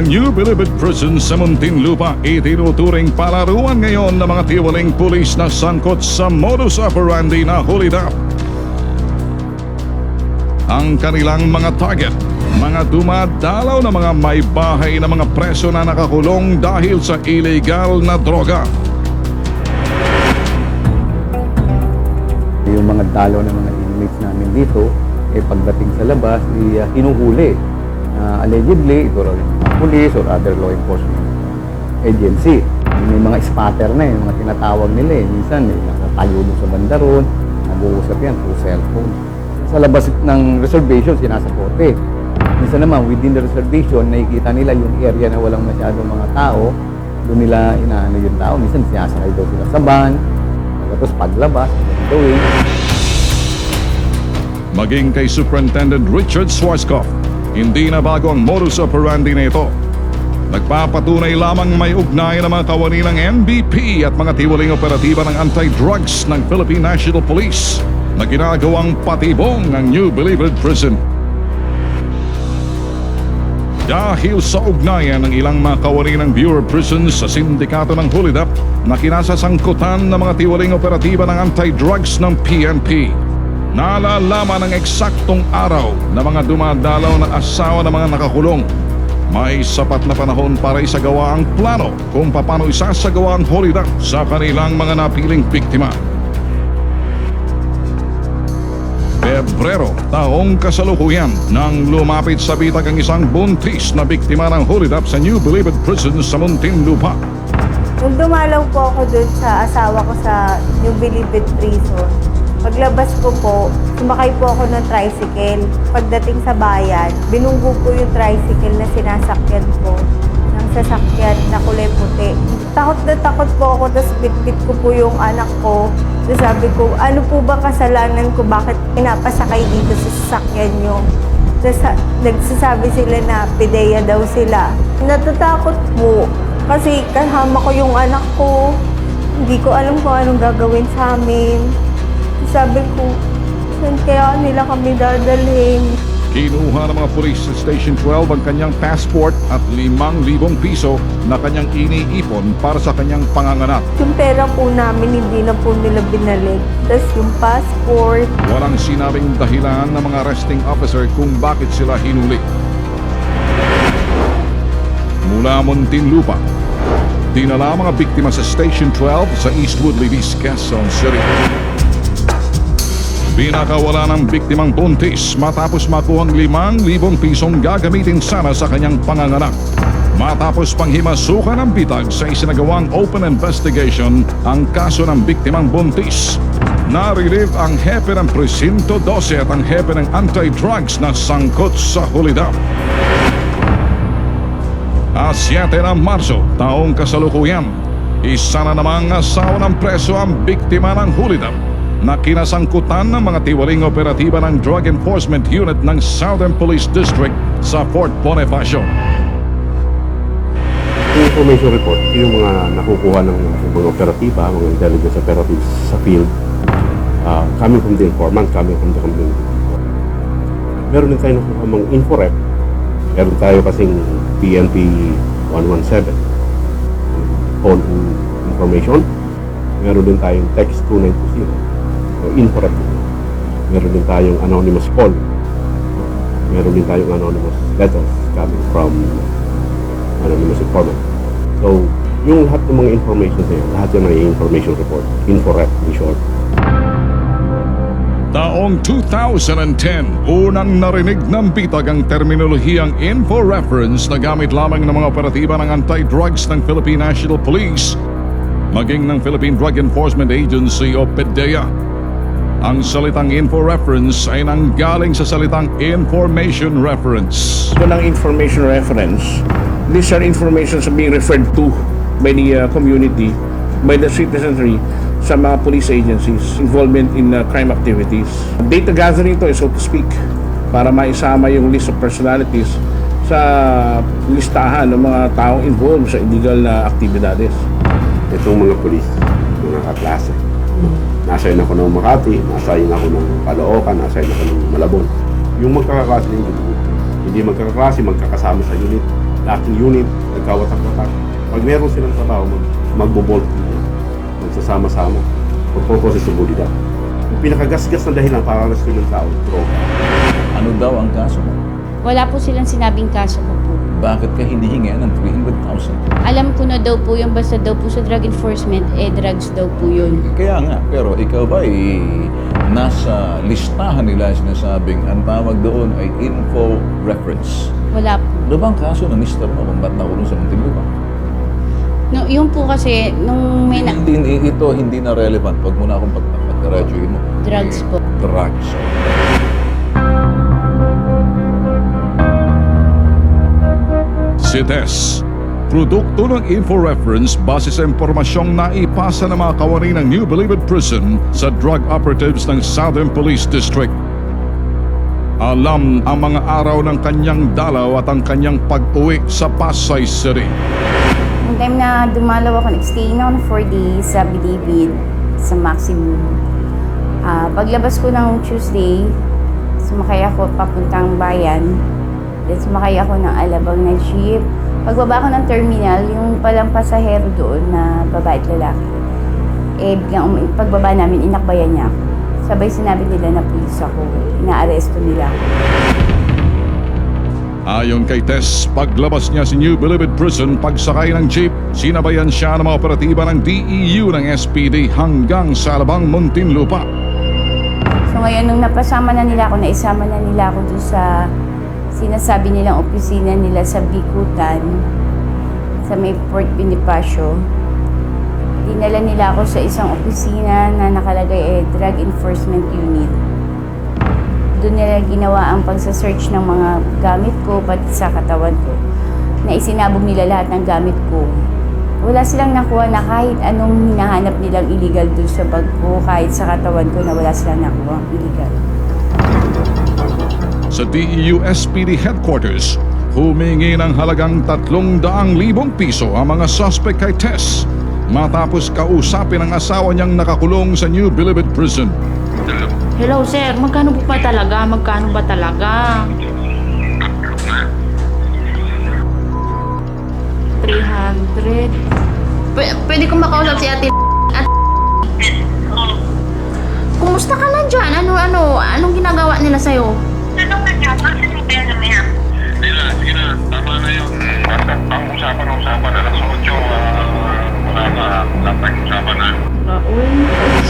Ang New Bilibid Prison sa Muntinlupa itinuturing palaruan ngayon ng mga tiwaling pulis na sangkot sa modus operandi na hulidap. Ang kanilang mga target, mga dumadalaw na mga may bahay na mga preso na nakakulong dahil sa illegal na droga. Yung mga dalaw ng mga inmates namin dito, eh pagdating sa labas, uh, hinuhuli. na allegedly, ito mga police or other law enforcement agency. May mga spotter na eh, mga tinatawag nila eh. Minsan, eh, nakatayo doon sa banda roon, nag-uusap yan through cellphone. Sa labas ng reservation, sinasapote. Minsan naman, within the reservation, nakikita nila yung area na walang masyadong mga tao, doon nila inaano yung tao. Minsan, sinasakay daw sila sa van, tapos paglabas, gawin. Maging kay Superintendent Richard Schwarzkopf, hindi na bago ang modus operandi nito. Nagpapatunay lamang may ugnayan ng mga kawani ng NBP at mga tiwaling operatiba ng anti-drugs ng Philippine National Police na ginagawang patibong ng New Bilibid Prison. Dahil sa ugnayan ng ilang mga kawani ng Bureau of Prisons sa sindikato ng Hulidap na kinasasangkutan ng mga tiwaling operatiba ng anti-drugs ng PNP. Naalalaman ng eksaktong araw na mga dumadalaw na asawa ng mga nakakulong. May sapat na panahon para isagawa ang plano kung paano isasagawa ang Hulidap sa kanilang mga napiling biktima. Pebrero, taong kasalukuyan nang lumapit sa bitag ang isang buntis na biktima ng hulidap sa New Bilibid Prison sa Muntinlupa. Nung dumalaw po ako dun sa asawa ko sa New Bilibid Prison, paglabas ko po, sumakay po ako ng tricycle. Pagdating sa bayan, binunggo po yung tricycle na sinasakyan ko ng sasakyan na kulay puti. Takot na takot po ako, tapos bitbit ko po yung anak ko. Tapos sabi ko, ano po ba kasalanan ko? Bakit pinapasakay dito sa sasakyan nyo? Tapos sa- nagsasabi sila na pideya daw sila. Natatakot po. Kasi kasama ko yung anak ko. Hindi ko alam kung anong gagawin sa amin. Sabi ko, saan kaya nila kami dadalhin? Kinuha ng mga pulis sa Station 12 ang kanyang passport at 5,000 piso na kanyang iniipon para sa kanyang panganganak. Yung pera po namin, hindi na po nila binalik. Tapos yung passport, Walang sinabing dahilan ng mga arresting officer kung bakit sila hinuli. Mula Muntinlupa, dinala ang mga biktima sa Station 12 sa Eastwood, Libis, Quezon City. Pinakawala ng biktimang buntis matapos makuha ang 5,000 pisong gagamitin sana sa kanyang panganganak. Matapos panghimasukan ng bitag sa isinagawang open investigation ang kaso ng biktimang buntis. Narilib ang hepe ng Presinto 12 at ang hepe ng anti-drugs na sangkot sa hulidap. A 7 ng Marso, taong kasalukuyan, isa na namang asawa ng preso ang biktima ng hulidap na kinasangkutan ng mga tiwaling operatiba ng Drug Enforcement Unit ng Southern Police District sa Fort Bonifacio. Information report, yung mga nakukuha ng mga operatiba, mga intelligence operatives sa field, uh, coming from the informant, coming from the community. Meron din tayo nakuha mga inforep. Meron tayo kasing PNP 117, phone information. Meron din tayong text 2920, inforep. Meron din tayong anonymous call. Meron din tayong anonymous letters coming from anonymous informant. So, yung lahat ng mga information na yun, lahat yan ay information report, inforep in short. Taong 2010, unang narinig ng bitag ang terminolohiyang info-reference na gamit lamang ng mga operatiba ng anti-drugs ng Philippine National Police maging ng Philippine Drug Enforcement Agency o PDEA. Ang salitang info-reference ay nanggaling sa salitang information reference. Ito ng information reference. These are informations being referred to by the uh, community, by the citizenry, sa mga police agencies involvement in uh, crime activities. Data gathering to, so to speak, para maisama yung list of personalities sa listahan ng mga taong involved sa illegal na aktibidades. Itong mga polis, mga kaklase. Nasayin ako ng Makati, nasayin ako ng Caloocan, nasayin ako ng Malabon. Yung magkakaklase ng grupo, hindi magkakaklase, magkakasama sa unit. aking unit, nagkawatak-watak. Pag meron silang trabaho, mag, magbo-bolt magsasama-sama purposes of bully Yung pinakagasgas na dahilan para rescue ng tao, droga. Ano daw ang kaso mo? Wala po silang sinabing kaso ko po. Bakit ka hinihingi ng 300,000? Alam ko na daw po yung basta daw po sa drug enforcement, eh drugs daw po yun. Kaya nga, pero ikaw ba ay nasa listahan nila sinasabing ang tawag doon ay info reference. Wala po. Ano bang kaso ng mister mo kung ba't nakulong sa Muntinlupa? No, yung po kasi, nung may na- Hindi, hindi- ito hindi na relevant. Huwag mo na akong pag pag-graduate mo. drugs po. Drugs. Si Tess, produkto ng info-reference base sa impormasyong naipasa ng mga kawani ng New Bilibid Prison sa drug operatives ng Southern Police District. Alam ang mga araw ng kanyang dalaw at ang kanyang pag-uwi sa Pasay City. Yung time na dumalaw ako, nag-stay na 4 days sa Bilibid, sa Maximum. Ah, paglabas ko ng Tuesday, sumakay ako papuntang bayan. Then sumakay ako ng alabang na jeep. Pagbaba ko ng terminal, yung palang pasahero doon na babae at lalaki, eh biglang umi- pagbaba namin, inakbayan niya ako. Sabay sinabi nila na pulis ako, inaaresto nila ako. Ayon kay Tess, paglabas niya si New Bilibid Prison pagsakay ng jeep, sinabayan siya ng mga operatiba ng DEU ng SPD hanggang sa Alabang Muntinlupa. So ngayon, nung napasama na nila ako, naisama na nila ako doon sa sinasabi nilang opisina nila sa Bikutan, sa may Port Bonifacio. Dinala nila ako sa isang opisina na nakalagay eh, Drug Enforcement Unit. Doon nila ginawa ang pagsa-search ng mga gamit ko, pati sa katawan ko. Na isinabog nila lahat ng gamit ko. Wala silang nakuha na kahit anong hinahanap nilang illegal doon sa bag ko, kahit sa katawan ko na wala silang nakuha illegal. Sa DEU SPD headquarters, humingi ng halagang 300,000 piso ang mga suspect kay Tess matapos kausapin ang asawa niyang nakakulong sa New Bilibid Prison. Hello sir, magkano po ba talaga? Magkano ba talaga? 300. P- pwede ko makausap si ate at Kumusta ka na dyan? Ano, ano, anong ginagawa nila sa'yo? Tulungan niyo ako sa nimpero na yan. Hindi na, sige na. Tama na yun. Basta ang usapan-usapan na lang sa otyo. Wala na, tayong usapan na.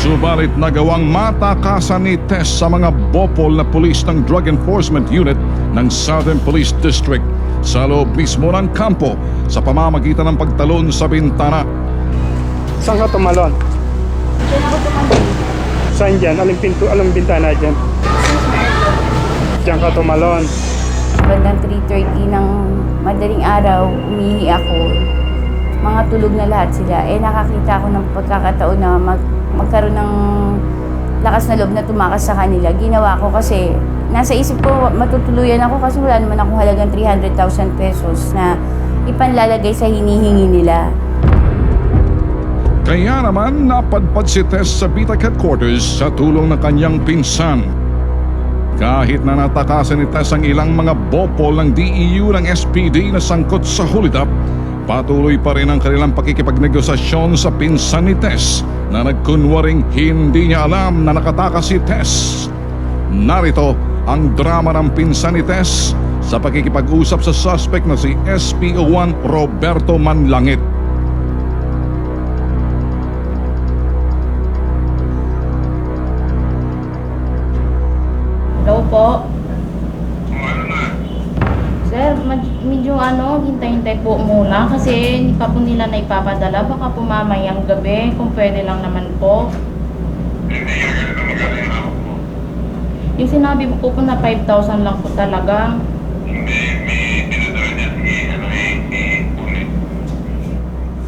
Subalit nagawang matakasan ni Tess sa mga bopol na pulis ng Drug Enforcement Unit ng Southern Police District sa loob mismo ng kampo sa pamamagitan ng pagtalon sa bintana. Saan ka tumalon? Saan dyan? Aling pinto, aling bintana dyan? Diyan ka tumalon. Bandang 3.30 ng madaling araw, umihi ako. Mga tulog na lahat sila. Eh nakakita ako ng pagkakataon na mag, magkaroon ng lakas na loob na tumakas sa kanila. Ginawa ko kasi nasa isip ko matutuluyan ako kasi wala naman akong halagang 300,000 pesos na ipanlalagay sa hinihingi nila. Kaya naman napadpad si Tess sa BITAC headquarters sa tulong ng kanyang pinsan. Kahit na natakasan ni Tess ang ilang mga bopol ng DEU ng SPD na sangkot sa hulidap, patuloy pa rin ang kanilang pakikipagnegosasyon sa pinsan ni Tess na nagkunwaring hindi niya alam na nakatakas si Tess. Narito ang drama ng pinsan ni Tess sa pakikipag-usap sa suspect na si SPO1 Roberto Manlangit. Ano, hintay-hintay po muna kasi hindi pa po nila na ipapadala. Baka po mamayang gabi, kung pwede lang naman po. Yung sinabi po po na 5,000 lang po talaga.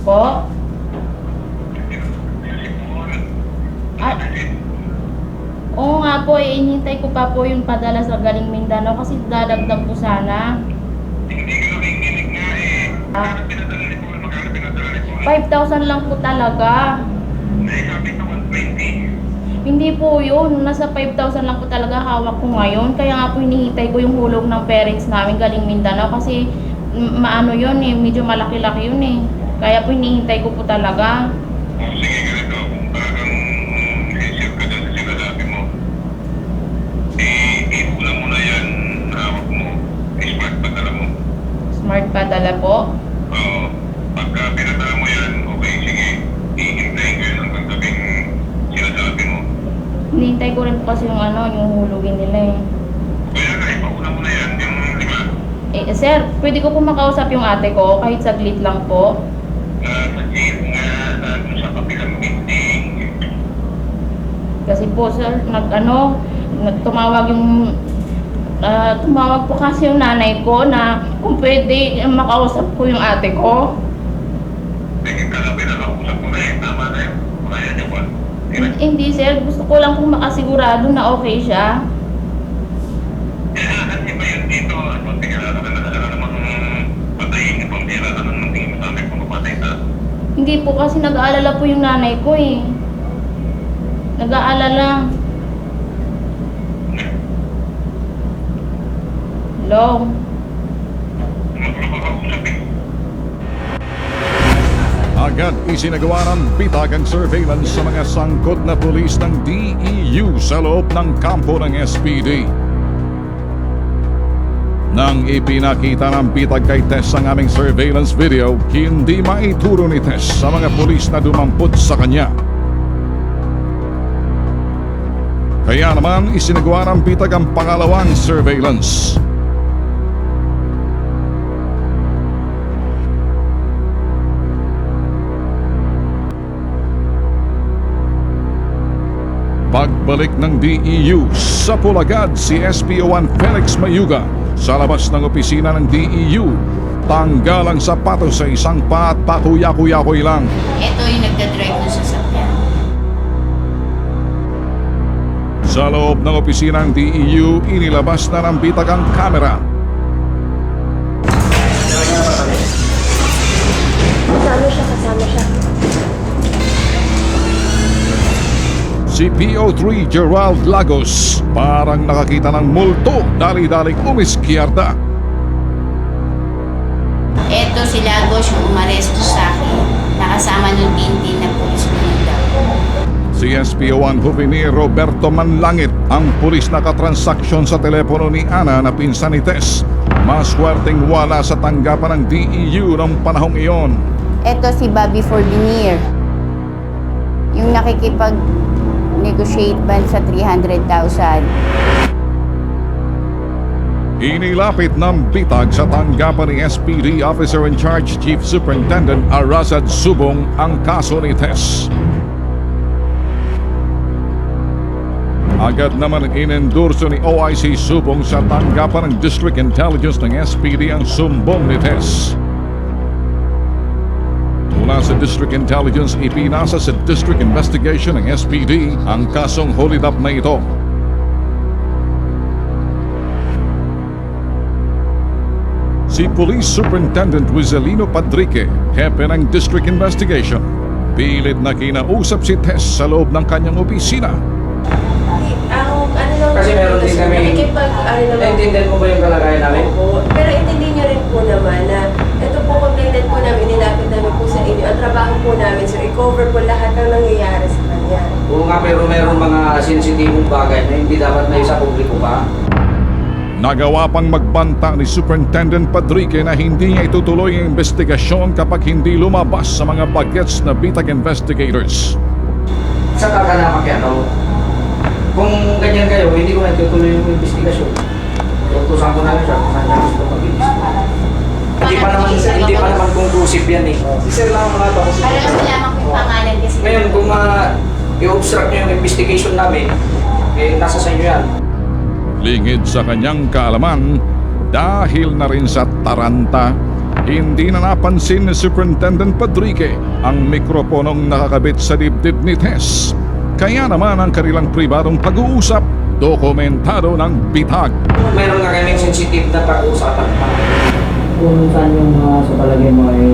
Po? Ah, Oo nga po, eh, inintay ko pa po yung padala sa Galing Mindanao kasi dadagdag po sana. Ah, 5,000 lang po talaga. Hindi po yun. Nasa 5,000 lang po talaga hawak ko ngayon. Kaya nga po hinihintay ko yung hulog ng parents namin galing Mindanao kasi maano yun eh, medyo malaki-laki yun eh. Kaya po hinihintay ko po talaga. O sige, ganito. Kung talagang isip ka dyan sa sinasabi mo, eh, iulam mo na yan, hawak mo, smart pa dala mo. Smart pa dala po. Oo. Pagka pinadala mo yan, okay, sige. Ihintayin ko yun hanggang gabing sinasabi mo. Hinihintay ko rin po kasi yung ano, yung hulugin nila eh. Kaya nga, ipauna mo na yan, yung lima. Eh, sir, pwede ko po makausap yung ate ko kahit saglit lang po. Na saglit nga na dun sa kapilang meeting. Kasi po sir, nag ano, nagtumawag yung ah, tumawag po kasi yung nanay ko na kung pwede makausap ko yung ate ko. Hindi sir, gusto ko lang pong makasigurado na okay siya. Kasi ba yun dito? Ano, tingala ka na na namang patayin yung pambira ka nang tingin mo sa amin kung mapatay ka. Hindi po kasi nag-aalala po yung nanay ko eh. Nag-aalala. Hello? Makakausap eh. Agad isinagawa ng bitag ang surveillance sa mga sangkot na pulis ng DEU sa loob ng kampo ng SPD. Nang ipinakita ng bitag kay Tess ang aming surveillance video, hindi maituro ni Tess sa mga pulis na dumampot sa kanya. Kaya naman isinagawa ng bitag ang pangalawang surveillance. Pagbalik ng DEU sa Pulagad si SPO1 Felix Mayuga sa labas ng opisina ng DEU. Tanggal ang sapatos sa isang pa at pakuya-kuya-kuy lang. Ito yung nagdadrive ng sasakyan. Sa loob ng opisina ng DEU, inilabas na ng bitag ang kamera. Si PO3 Gerald Lagos parang nakakita ng multo dali-daling umiskiyarda. Ito si Lagos yung umaresto sa akin. Nakasama nung tintin na pulis Manila. Si SPO1 Juvenil Roberto Manlangit ang pulis na katransaksyon sa telepono ni Ana na pinsan ni Tess. Maswerteng wala sa tanggapan ng DEU ng panahong iyon. Ito si Bobby Forbinier. Yung nakikipag negotiate ban sa 300,000. Inilapit ng bitag sa tanggapan ni SPD Officer in Charge Chief Superintendent Arazad Subong ang kaso ni Tess. Agad naman inendorso ni OIC Subong sa tanggapan ng District Intelligence ng SPD ang sumbong ni Tess. Mula sa District Intelligence, ipinasa sa District Investigation ng SPD ang kasong hold up na ito. Si Police Superintendent Rizalino Padrique, hepe ng District Investigation, pilit na kinausap si Tess sa loob ng kanyang opisina. Ang ano lang Kasi meron din kami- nakikipag, ano naman Naintindihan mo ba yung kalagayan namin? po. Pero intindi nyo rin po naman na po complainant po namin, nilapit namin po sa inyo. Ang trabaho po namin, so i-cover po lahat ng nangyayari sa kanya. Oo nga, pero meron mga sensitibong bagay na hindi dapat na sa publiko pa. Nagawa pang magbanta ni Superintendent Padrique na hindi niya itutuloy ang investigasyon kapag hindi lumabas sa mga bagets na bitag investigators. Sa kakalamak yan, no? Kung ganyan kayo, hindi ko na itutuloy yung investigasyon. Tutusan ko na lang siya kung saan niya gusto mag-imbestiga. Hindi pa naman, hindi pa naman conclusive yan eh. Si Sir lang ang mga tapos. Alam mo lamang kung pangalan kasi. Ngayon, kung uh, i-obstruct nyo yung investigation namin, eh, nasa sa inyo yan. Lingid sa kanyang kaalaman dahil na rin sa taranta, hindi na napansin ni Superintendent Padrique ang mikroponong nakakabit sa dibdib ni Tess. Kaya naman ang kanilang pribadong pag-uusap dokumentado ng bitag. Meron nga kaming sensitive na pag-uusapan pa. Kung saan yung mga sa palagay mo ay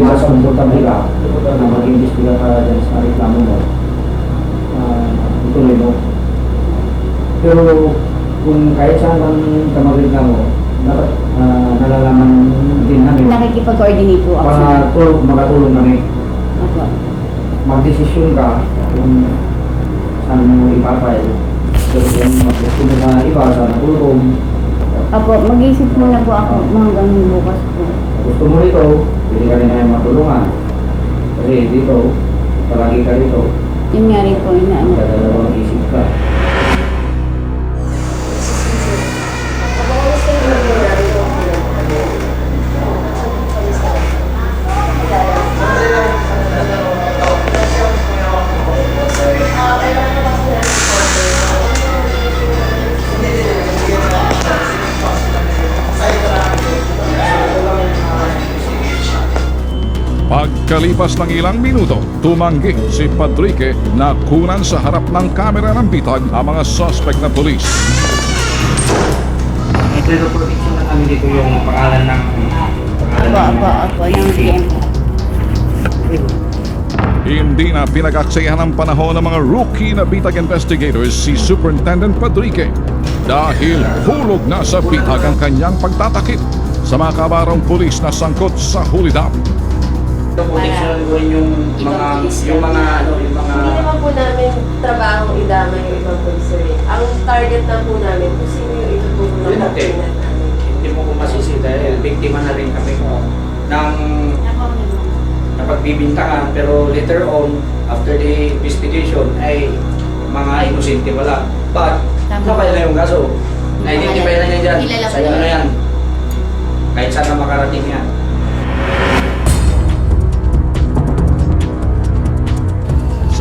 mas komportable ka na mag-imbestiga ka dyan sa reklamo mo, uh, ituloy mo. Pero kung kahit saan kang ka magreklamo, dapat ah, nalalaman din namin Nakikipag-coordinate po ako para tulong, makatulong kami. Opo. Magdesisyon ka kung saan mo ipapile. So, kung mo sa iba, sa natulong, Opo, mag-isip muna po ako hanggang bukas po. gusto mo rito, pwede ka rin namin matulungan. Kasi dito, palagi ka rito, Yun nga rin po, inaano. dadalawang isip ka. Pagkalipas ng ilang minuto, tumanggi si Padrique na kunan sa harap ng kamera ng bitag ang mga suspect na polis. Ito protection na kami dito yung pangalan ng Opo, opo, opo, yung PNP. Hindi na pinag-aksayahan ng panahon ng mga rookie na bitag investigators si Superintendent Padrique dahil hulog na sa bitag ang kanyang pagtatakip sa mga kabarong polis na sangkot sa hulidap. Ito protection ko rin yung mga, yung mga, ano, yung mga... Hindi naman po namin trabaho idamay yung ibang police rin. Ang target na po namin kung sino yung itutulong natin. complainant namin. Hindi mo ko masisi dahil biktima na rin kami ng napagbibintangan pero later on after the investigation ay mga inosente wala but nakaya na yung kaso. Na-identify na niya dyan. Ko na na yan. yan. Kahit saan na makarating yan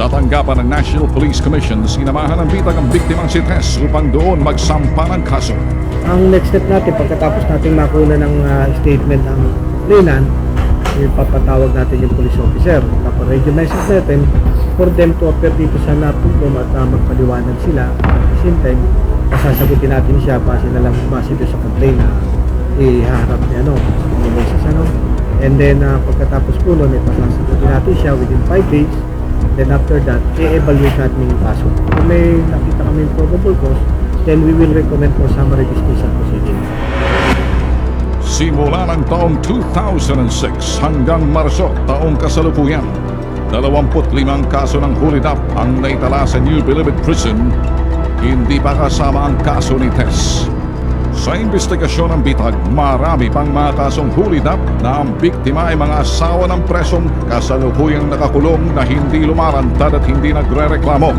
Sa tanggapan ng National Police Commission, sinamahan ng bitag ang biktimang si Tess upang doon magsampa ng kaso. Ang next step natin, pagkatapos natin makuna ng ah, statement ng complainant, ipapatawag natin yung police officer. Tapos radio message natin for them to appear dito sa napulgom at uh, magpaliwanag sila. At the same time, pasasagutin natin siya base na lang base doon sa complaint na ihaharap niya beses ano. And then ah, pagkatapos po nun, ipasasagutin natin siya within 5 days. Then after that, i-evaluate natin yung kaso. Kung may nakita kami probable cause, then we will recommend for summary dismissal proceeding. Simula ng taong 2006 hanggang Marso taong kasalukuyan, 25 kaso ng hulidap ang naitala sa New Bilibid Prison, hindi pa kasama ang kaso ni Tess. Sa investigasyon ng bitag, marami pang mga kasong hulidap na ang biktima ay mga asawa ng presong kasalukuyang nakakulong na hindi lumarantad at hindi nagre-reklamo.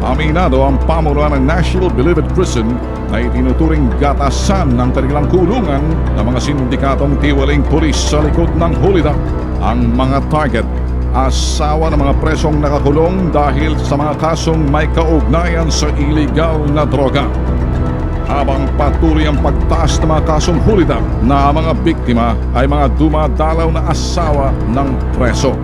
Aminado ang pamunuan ng National Bilibid Prison na itinuturing gatasan ng kanilang kulungan ng mga sindikatong tiwaling pulis sa likod ng hulidap. Ang mga target, asawa ng mga presong nakakulong dahil sa mga kasong may kaugnayan sa iligal na droga. Habang patuloy ang pagtaas ng mga kasong hulidap na mga biktima ay mga dumadalaw na asawa ng preso.